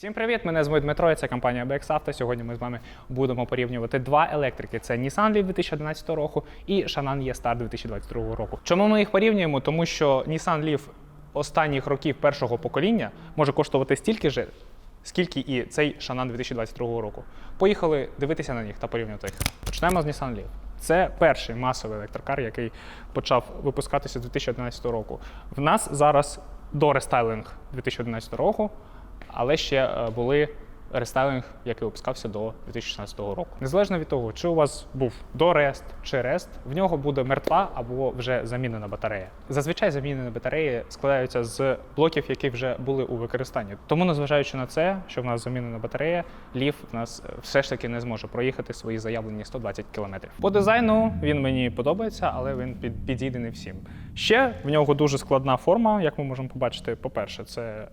Всім привіт! Мене звуть Дмитро, і це компанія BX Auto. Сьогодні ми з вами будемо порівнювати два електрики: це Nissan Leaf 2011 року і Shannon E-Star 2022 року. Чому ми їх порівнюємо? Тому що Nissan Leaf останніх років першого покоління може коштувати стільки ж, скільки і цей Shannon 2022 року. Поїхали дивитися на них та порівнювати їх. Почнемо з Nissan Leaf. Це перший масовий електрокар, який почав випускатися з 2011 року. В нас зараз до рестайлинг 2011 року але ще е, були рестайлінг, який випускався до 2016 року. Незалежно від того, чи у вас був до Рест чи Рест, в нього буде мертва або вже замінена батарея. Зазвичай замінені батареї складаються з блоків, які вже були у використанні. Тому, незважаючи на це, що в нас замінена батарея, ліф в нас е, все ж таки не зможе проїхати свої заявлені 120 км. По дизайну він мені подобається, але він під, підійде не всім. Ще в нього дуже складна форма, як ми можемо побачити. По-перше, це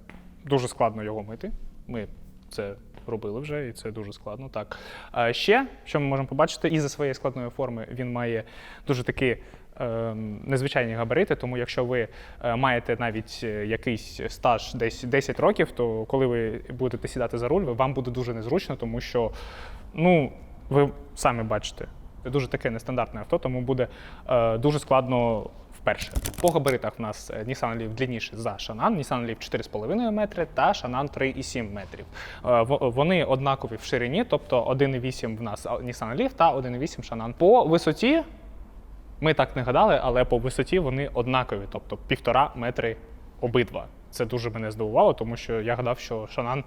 дуже складно його мити. Ми це робили вже, і це дуже складно. Так. Ще, що ми можемо побачити, із-за своєї складної форми він має дуже такі. е, Незвичайні габарити, тому якщо ви е, маєте навіть е, якийсь стаж десь 10 років, то коли ви будете сідати за руль, вам буде дуже незручно, тому що ну, ви самі бачите, це дуже таке нестандартне авто, тому буде е, дуже складно вперше. По габаритах в нас е, Nissan Leaf длинніший за Shannon, Nissan Leaf 4,5 метри та Shannon 3,7 метрів. Е, Вони однакові в ширині, тобто 1,8 в нас Nissan Leaf та 1,8 Shannon. По висоті ми так не гадали, але по висоті вони однакові, тобто півтора метри обидва. Це дуже мене здивувало, тому що я гадав, що Шанан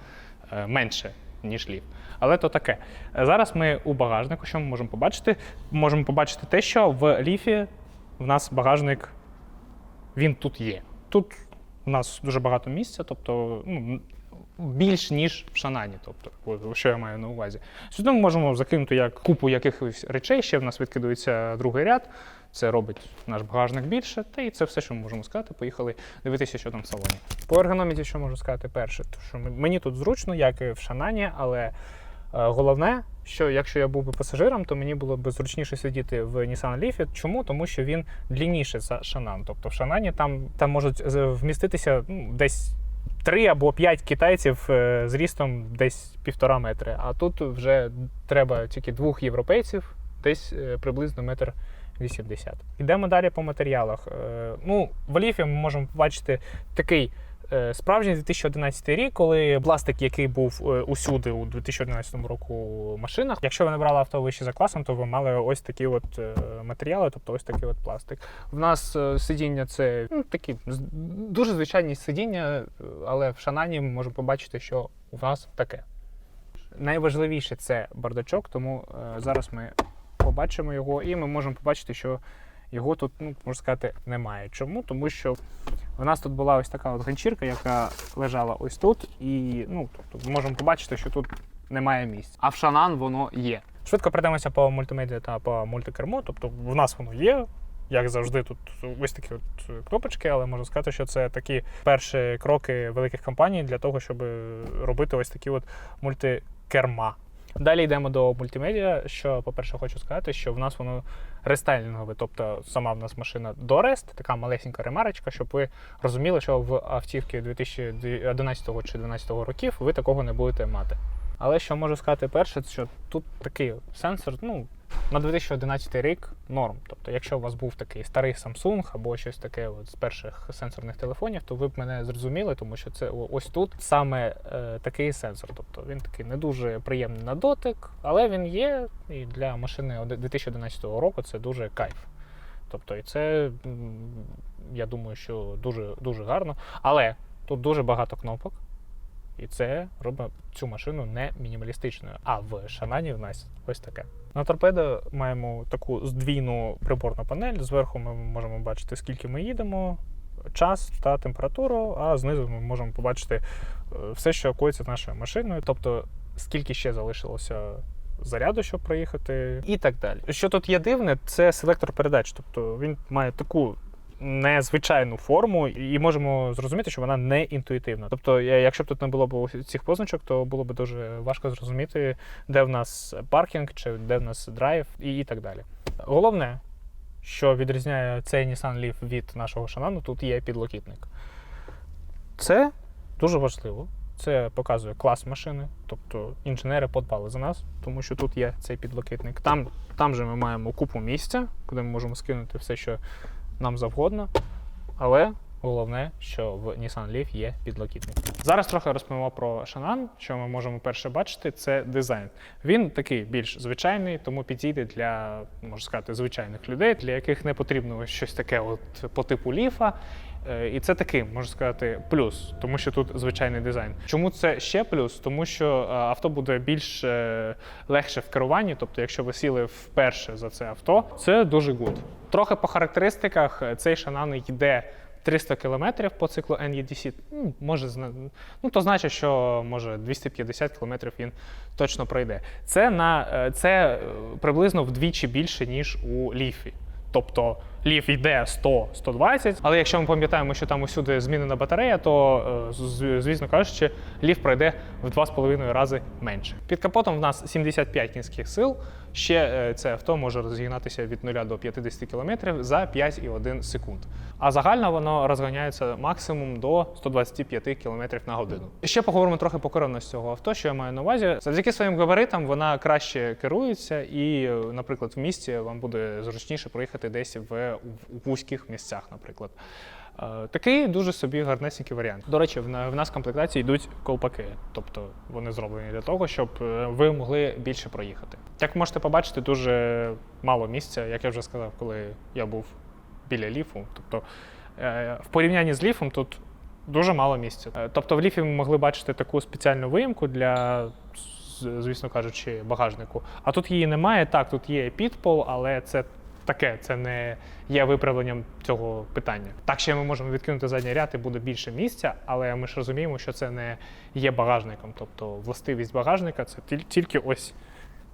е, менше, ніж лів. Але то таке. Зараз ми у багажнику, що ми можемо побачити? Можемо побачити те, що в ліфі в нас багажник він тут є. Тут у нас дуже багато місця, тобто ну, більш ніж в Шанані. Тобто, що я маю на увазі. Сюди ми можемо закинути як купу якихось речей. Ще в нас відкидується другий ряд. Це робить наш багажник більше. Та і це все, що ми можемо сказати. Поїхали дивитися, що там в салоні. По ергономіці, що можу сказати перше, то що мені тут зручно, як і в Шанані, але е, головне, що якщо я був би пасажиром, то мені було б зручніше сидіти в Nissan Leaf. Чому? Тому що він длінніший за Шанан. Тобто в Шанані там, там можуть вміститися ну, десь. Три або п'ять китайців е, з рістом десь півтора метри. А тут вже треба тільки двох європейців, десь е, приблизно метр 80. Йдемо далі по матеріалах. Е, Ну, в Оліфі ми можемо побачити такий е, справжній 2011 рік, коли пластик, який був усюди у 2011 року машинах. Якщо ви не брали авто вище за класом, то ви мали ось такі от матеріали, тобто ось такий от пластик. В нас сидіння це ну, такі дуже звичайні сидіння, але в Шанані ми можемо побачити, що у нас таке. Найважливіше це бардачок, тому зараз ми побачимо його, і ми можемо побачити, що його тут, ну, можна сказати, немає. Чому? Тому що в нас тут була ось така от ганчірка, яка лежала ось тут, і ну, тобто, можемо побачити, що тут немає місць. А в Шанан воно є. Швидко пройдемося по мультимедіа та по мультикерму. Тобто в нас воно є. Як завжди, тут ось такі от кнопочки, але можу сказати, що це такі перші кроки великих компаній для того, щоб робити ось такі от мультикерма. Далі йдемо до мультимедіа. Що, по-перше, хочу сказати, що в нас воно рестайлінгове, тобто сама в нас машина до Рест, така малесенька ремарочка, щоб ви розуміли, що в автівки 2011 чи 2012 років ви такого не будете мати. Але що можу сказати перше, що тут такий сенсор, ну, на 2011 рік норм. Тобто, якщо у вас був такий старий Samsung або щось таке от з перших сенсорних телефонів, то ви б мене зрозуміли, тому що це ось тут саме е, такий сенсор. Тобто він такий не дуже приємний на дотик, але він є. І для машини 2011 року це дуже кайф. Тобто, і це я думаю, що дуже дуже гарно. Але тут дуже багато кнопок. І це робить цю машину не мінімалістичною. А в Шанані в нас ось таке. На торпедо маємо таку здвійну приборну панель. Зверху ми можемо бачити, скільки ми їдемо, час та температуру, а знизу ми можемо побачити е, все, що коїться нашою машиною, тобто скільки ще залишилося. Заряду, щоб проїхати, і так далі. Що тут є дивне, це селектор передач. Тобто він має таку незвичайну форму, і можемо зрозуміти, що вона не інтуїтивна. Тобто, якщо б тут не було б цих позначок, то було б дуже важко зрозуміти, де в нас паркінг, чи де в нас драйв, і, і так далі. Головне, що відрізняє цей Nissan Leaf від нашого Шанану, тут є підлокітник. Це дуже важливо. це показує клас машини, тобто інженери подбали за нас, тому що тут є цей підлокітник. Там, там же ми маємо купу місця, куди ми можемо скинути все, що нам завгодно. Але головне, що в Nissan Leaf є підлокітник. Зараз трохи розповімо про Shannon. Що ми можемо перше бачити, це дизайн. Він такий більш звичайний, тому підійде для, можна сказати, звичайних людей, для яких не потрібно щось таке от по типу ліфа. Е, І це такий, можна сказати, плюс, тому що тут звичайний дизайн. Чому це ще плюс? Тому що е, авто буде більш е, легше в керуванні. Тобто, якщо ви сіли вперше за це авто, це дуже гуд. Трохи по характеристиках цей шанан йде 300 км по циклу NEDC. Ну, може, ну, то значить, що може 250 км він точно пройде. Це, на, це приблизно вдвічі більше, ніж у ліфі. Тобто ліф йде 100-120, але якщо ми пам'ятаємо, що там усюди змінена батарея, то, е, звісно кажучи, ліф пройде в 2,5 рази менше. Під капотом в нас 75 кінських сил. Ще е, це авто може розгинатися від 0 до 50 км за 5,1 секунд. А загально воно розганяється максимум до 125 км на годину. Ще поговоримо трохи по керованості цього авто, що я маю на увазі. Завдяки своїм габаритам вона краще керується, і, е, наприклад, в місті вам буде зручніше проїхати десь в, вузьких місцях, наприклад. Е, Такий дуже собі гарнесенький варіант. До речі, в нас в комплектації йдуть колпаки, тобто вони зроблені для того, щоб е, ви могли більше проїхати. Як можете побачити, дуже мало місця, як я вже сказав, коли я був біля ліфу. Тобто е, в порівнянні з ліфом тут дуже мало місця. Тобто в ліфі ми могли бачити таку спеціальну виїмку для, звісно кажучи, багажнику. А тут її немає. Так, тут є підпол, але це таке, це не є виправленням цього питання. Так ще ми можемо відкинути задній ряд і буде більше місця, але ми ж розуміємо, що це не є багажником. Тобто властивість багажника це тільки ось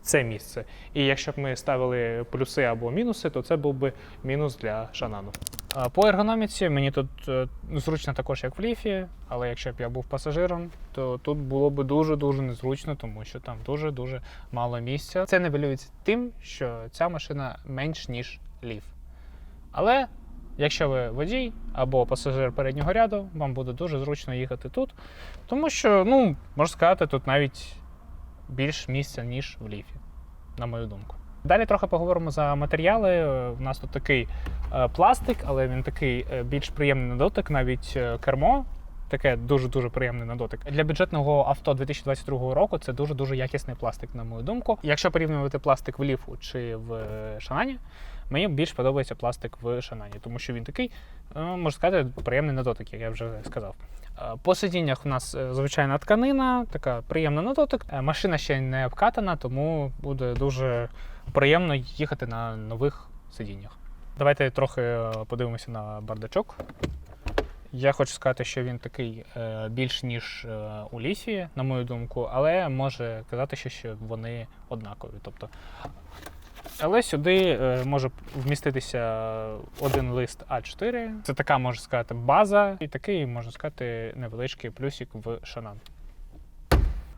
це місце. І якщо б ми ставили плюси або мінуси, то це був би мінус для шанану. По ергономіці мені тут е, зручно також, як в ліфі, але якщо б я був пасажиром, то тут було б дуже-дуже незручно, тому що там дуже-дуже мало місця. Це нивелюється тим, що ця машина менш ніж ліф. Але якщо ви водій або пасажир переднього ряду, вам буде дуже зручно їхати тут, тому що, ну, можна сказати, тут навіть більш місця, ніж в ліфі, на мою думку. Далі трохи поговоримо за матеріали. Е, У нас тут такий е, пластик, але він такий е, більш приємний на дотик, навіть е, кермо. Таке дуже-дуже приємний на дотик. Для бюджетного авто 2022 року це дуже-дуже якісний пластик, на мою думку. Якщо порівнювати пластик в ліфу чи в е, шанані, мені більш подобається пластик в шанані, тому що він такий, е, можна сказати, приємний на дотик, як я вже сказав. Е, По сидіннях у нас е, звичайна тканина, така приємна на дотик. Е, Машина ще не обкатана, тому буде дуже приємно їхати на нових сидіннях. Давайте трохи е, подивимося на бардачок. Я хочу сказати, що він такий е, більш ніж е, у лісі, на мою думку, але може казати, що вони однакові. Тобто, але сюди може вміститися один лист А4. Це така, можна сказати, база, і такий, можна сказати, невеличкий плюсик в Шанан.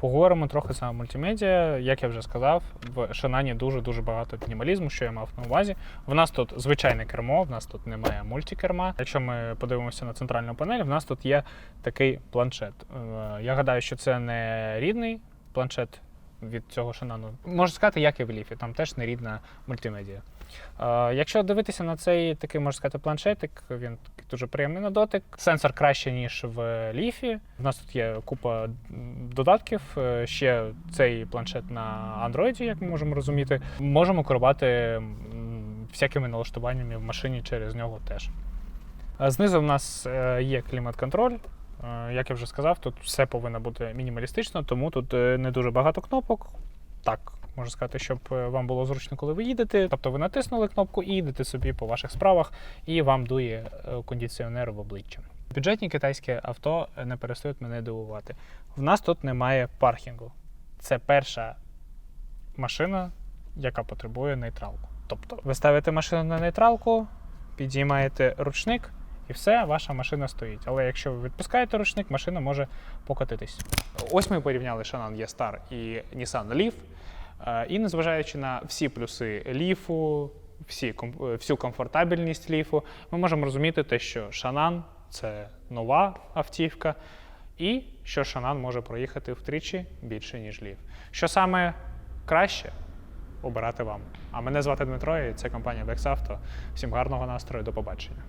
Поговоримо трохи саме мультимедіа. Як я вже сказав, в Шанані дуже-дуже багато мінімалізму, що я мав на увазі. В нас тут звичайне кермо, в нас тут немає мультикерма. Якщо ми подивимося на центральну панель, в нас тут є такий планшет. Е, Я гадаю, що це не рідний планшет від цього шанану. Можна сказати, як і в ліфі, там теж не рідна мультимедіа. Е, Якщо дивитися на цей такий, можна сказати, планшетик, він дуже приємний на дотик. Сенсор краще, ніж в ліфі. У нас тут є купа додатків. Е, Ще цей планшет на Android, як ми можемо розуміти. Можемо керувати всякими налаштуваннями в машині через нього теж. Е, Знизу в нас е, є клімат-контроль. Е, Як я вже сказав, тут все повинно бути мінімалістично, тому тут е, не дуже багато кнопок. Так, можна сказати, щоб е, вам було зручно, коли ви їдете. Тобто ви натиснули кнопку і їдете собі по ваших справах, і вам дує кондиціонер в обличчя. Бюджетні китайські авто не перестають мене дивувати. В нас тут немає паркінгу. Це перша машина, яка потребує нейтралку. Тобто ви ставите машину на нейтралку, підіймаєте ручник, і все, ваша машина стоїть. Але якщо ви відпускаєте ручник, машина може покотитись. Ось ми порівняли Shannon E-Star і Nissan Leaf. Е, І незважаючи на всі плюси ліфу, всі, е, всю комфортабельність ліфу, ми можемо розуміти те, що Shannon – це нова автівка, і що Шанан може проїхати втричі більше, ніж Лів. Що саме краще обирати вам. А мене звати Дмитро, і це компанія Бексавто. Всім гарного настрою, до побачення.